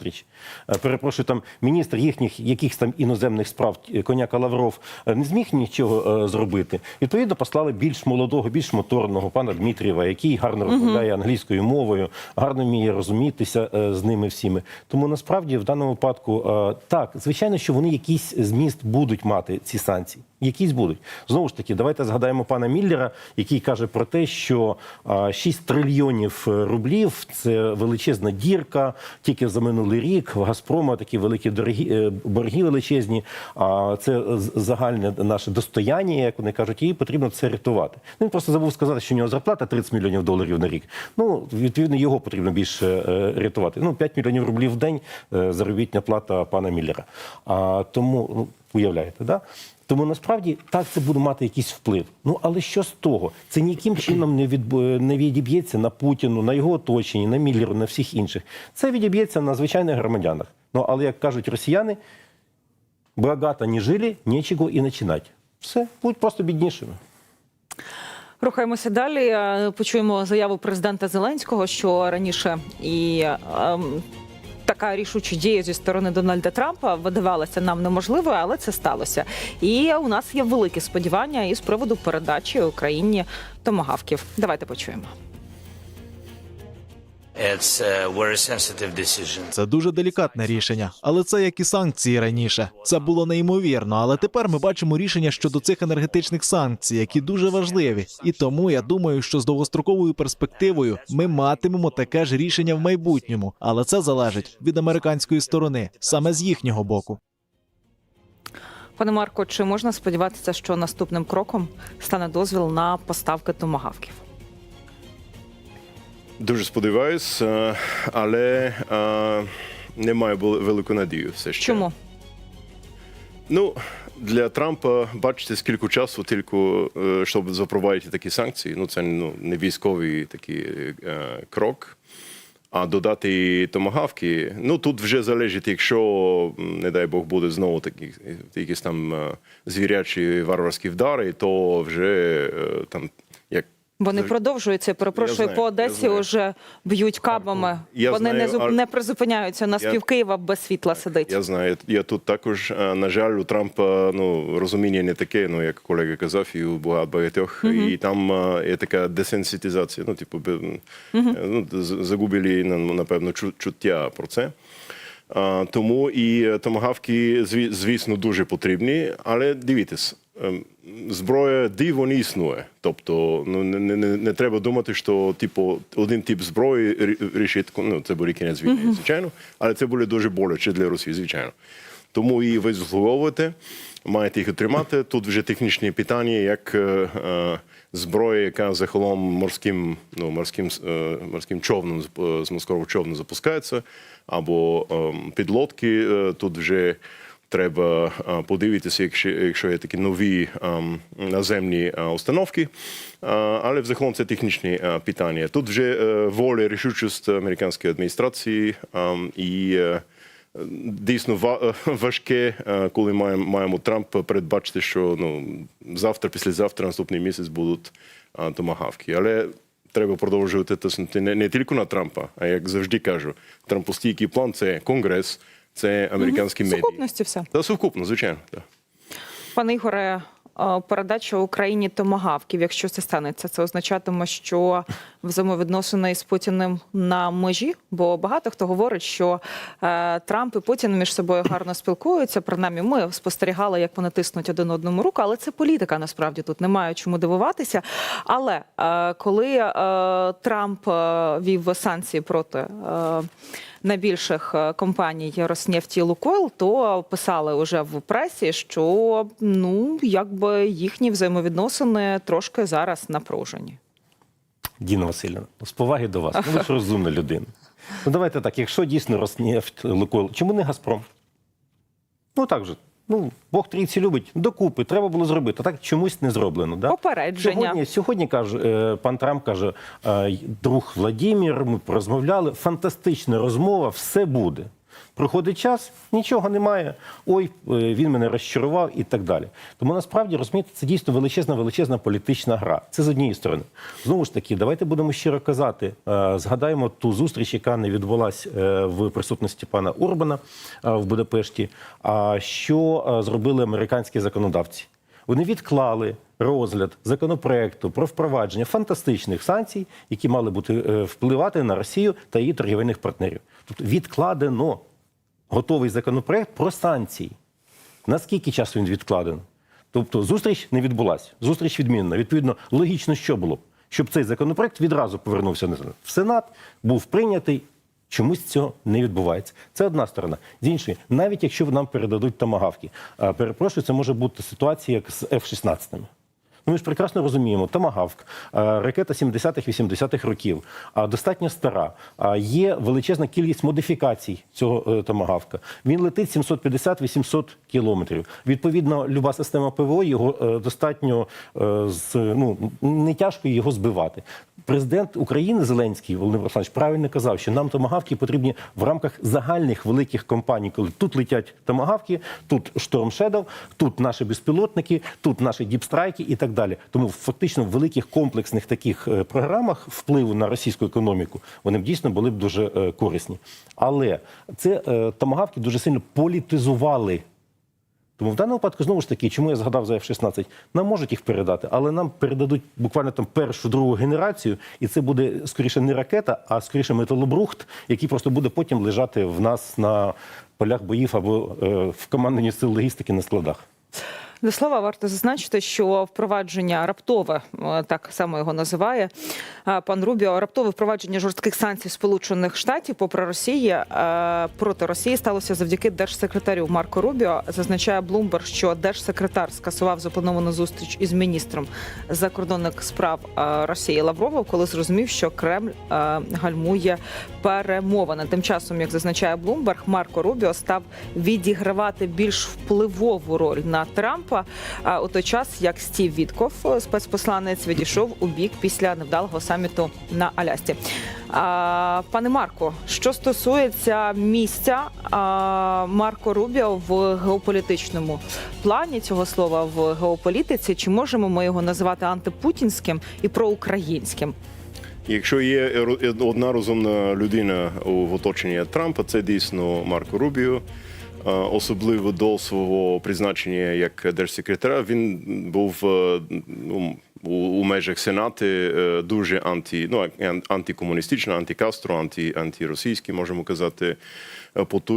зустріч. Е, Перепрошую, там міністр їхніх якихось там іноземних справ е, коняка Лавров е, не зміг нічого зробити. Відповідно, послали більш молодого, більш моторного пана Дмитрієва, який гарно розмовляє англійською мовою, гарно вміє розумітися з ними всіми. Тому насправді в даному випадку так, звичайно, що вони якийсь зміст будуть мати ці санкції. Якісь будуть знову ж таки. Давайте згадаємо пана Міллера, який каже про те, що а, 6 трильйонів рублів це величезна дірка. Тільки за минулий рік в Газпрома такі великі дорогі е, борги величезні. А це загальне наше достояння, як вони кажуть, і потрібно це рятувати. Він просто забув сказати, що у нього зарплата 30 мільйонів доларів на рік. Ну відповідно його потрібно більше е, рятувати. Ну 5 мільйонів рублів в день заробітна заробітня плата пана Міллера. А тому ну, уявляєте, да? Тому насправді так це буде мати якийсь вплив. Ну але що з того? Це ніяким чином не від не відіб'ється на Путіну, на його оточенні, на Міллеру, на всіх інших. Це відіб'ється на звичайних громадянах. Ну але як кажуть росіяни, багато не жили, нічого і починати. Все, будуть просто біднішими. Рухаємося далі. Е, Почуємо заяву президента Зеленського, що раніше і ем, така рішуча дія зі сторони Дональда Трампа видавалася нам неможливою, але це сталося. І у нас є великі сподівання із приводу передачі Україні томагавків. Давайте почуємо. Це дуже делікатне рішення, але це як і санкції раніше. Це було неймовірно. Але тепер ми бачимо рішення щодо цих енергетичних санкцій, які дуже важливі. І тому я думаю, що з довгостроковою перспективою ми матимемо таке ж рішення в майбутньому, але це залежить від американської сторони, саме з їхнього боку. Пане Марко, чи можна сподіватися, що наступним кроком стане дозвіл на поставки томагавків? Дуже сподіваюсь, е, але е, не маю велику надію все ще. Чому? Ну, для Трампа, бачите, скільки часу тільки, е, щоб запровадити такі санкції. Ну, це ну, не військовий такий крок. А додати томагавки, ну тут вже залежить, якщо, не дай Бог, буде знову такі якісь там звірячі варварські вдари, то вже там Вони продовжуються. Перепрошую, знаю, по Одесі вже б'ють кабами. Я Вони не, знаю, зуп- а- не призупиняються. У нас Я- Києва без світла сидить. Я знаю, я тут також, е, на жаль, у Трампа ну, розуміння не таке, ну як колега казав, і у багатьох. І там е, є така десенситизація. Ну, типу, е, ну, загубили на- напевно чу- чуття про це. Тому і е, томагавки, зві- звісно, дуже потрібні, але дивіться, зброя диво не існує. Тобто, ну не, не, не- треба думати, що типу один тип зброї рі- рішить, ну це буде кінець війни, звичайно, але це буде дуже боляче для Росії, звичайно. Тому і ви заслуговуєте, маєте їх отримати. Тут вже технічні питання, як е, е, зброя, яка загалом морським, ну, морським, е, морським човном, з- е, з морського човну запускається, або е, підлодки. Е, Тут вже треба е, подивитися, якщо, є такі нові е, наземні е, установки. Е, Але взагалом це технічні питання. Тут вже воля, рішучість американської адміністрації е, і. Дійсно важке, коли маємо, маємо Трампа передбачити, що ну завтра, післязавтра, наступний місяць будуть томагавки. Але треба продовжувати тиснути не, не тільки на Трампа, а як завжди кажу, трампостійкий план це конгрес, це американські В медії. сукупності все. Та сукупно, звичайно. Так. Пане Ігоре, е, передача Україні томагавків, якщо це станеться, це означатиме, що взаємовідносини із Путіним на межі. Бо багато хто говорить, що е, Трамп і Путін між собою гарно спілкуються. Принаймні, ми спостерігали, як вони тиснуть один одному руку, але це політика. Насправді тут немає чому дивуватися. Але е, коли Трамп вів санкції проти. Найбільших е, компаній Роснефті і Лукойл, то писали уже в пресі, що ну якби їхні взаємовідносини трошки зараз напружені. Діна Васильівна, з поваги до вас. Ну, ви ж розумна людина. Ну давайте так, якщо дійсно Роснефть, Лукойл, чому не Газпром? Ну так же. Ну, Бог трійці любить, докупи, треба було зробити. Так чомусь не зроблено. Да? Попередження. Сьогодні, сьогодні каже, е, пан Трамп каже, е, друг Владімір, ми порозмовляли. Фантастична розмова, все буде. Проходить час, нічого немає. Ой, е, він мене розчарував і так далі. Тому насправді розумієте, це дійсно величезна, величезна політична гра. Це з однієї сторони. Знову ж таки, давайте будемо щиро казати. е, Згадаємо ту зустріч, яка не відбулась е, в присутності пана Урбана в Будапешті. А що зробили американські законодавці? Вони відклали розгляд законопроекту про впровадження фантастичних санкцій, які мали бути впливати на Росію та її торгівельних партнерів. Тобто відкладено готовий законопроект про санкції. Наскільки часу він відкладено? Тобто зустріч не відбулася, зустріч відмінена. Відповідно, логічно, що було б? Щоб цей законопроект відразу повернувся в Сенат, був прийнятий. Чомусь цього не відбувається. Це одна сторона. З іншої, навіть якщо нам передадуть тамагавки, перепрошую, це може бути ситуація як з F-16. Ну, ми ж прекрасно розуміємо, томагавк, ракета 70-х-80-х років, достатньо стара. Є величезна кількість модифікацій цього е, томагавка. Він летить 750-800 кілометрів. Відповідно, люба система ПВО його е, достатньо е, ну не тяжко його збивати. Президент України Зеленський Володимир Олександрович правильно казав, що нам томагавки потрібні в рамках загальних великих компаній, коли тут летять томагавки, тут Shadow, тут наші безпілотники, тут наші діпстрайки і так далі. Тому фактично в великих комплексних таких е, програмах впливу на російську економіку вони б дійсно були б дуже е, корисні. Але це е, томагавки дуже сильно політизували. Тому в даному випадку знову ж таки, чому я згадав за F-16, нам можуть їх передати, але нам передадуть буквально там першу другу генерацію, і це буде скоріше не ракета, а скоріше металобрухт, який просто буде потім лежати в нас на полях боїв або в командній сил логістики на складах. До слова, варто зазначити, що впровадження раптове, е, так само його називає е, пан Рубіо, раптове впровадження жорстких санкцій Сполучених Штатів попри Росії е, проти Росії сталося завдяки держсекретарю Марко Рубіо. Зазначає Блумберг, що держсекретар скасував заплановану зустріч із міністром закордонних справ Росії Лавровим, коли зрозумів, що Кремль гальмує перемовини. Тим часом, як зазначає Блумберг, Марко Рубіо став відігравати більш впливову роль на Трампа. У той час як Стів Вітков, спецпосланець, відійшов у бік після невдалого саміту на Алясці. Пане Марко, що стосується місця Марко Рубіо в геополітичному плані цього слова в геополітиці, чи можемо ми його називати антипутінським і проукраїнським? Якщо є одна розумна людина у оточенні Трампа, це дійсно Марко Рубіо. Е, Особливо до свого призначення як держсекретаря він був е, ну, у, межах Сенати е, дуже анти, ну, антикомуністично, антикастро, анті, антиросійський, можемо казати, потужний.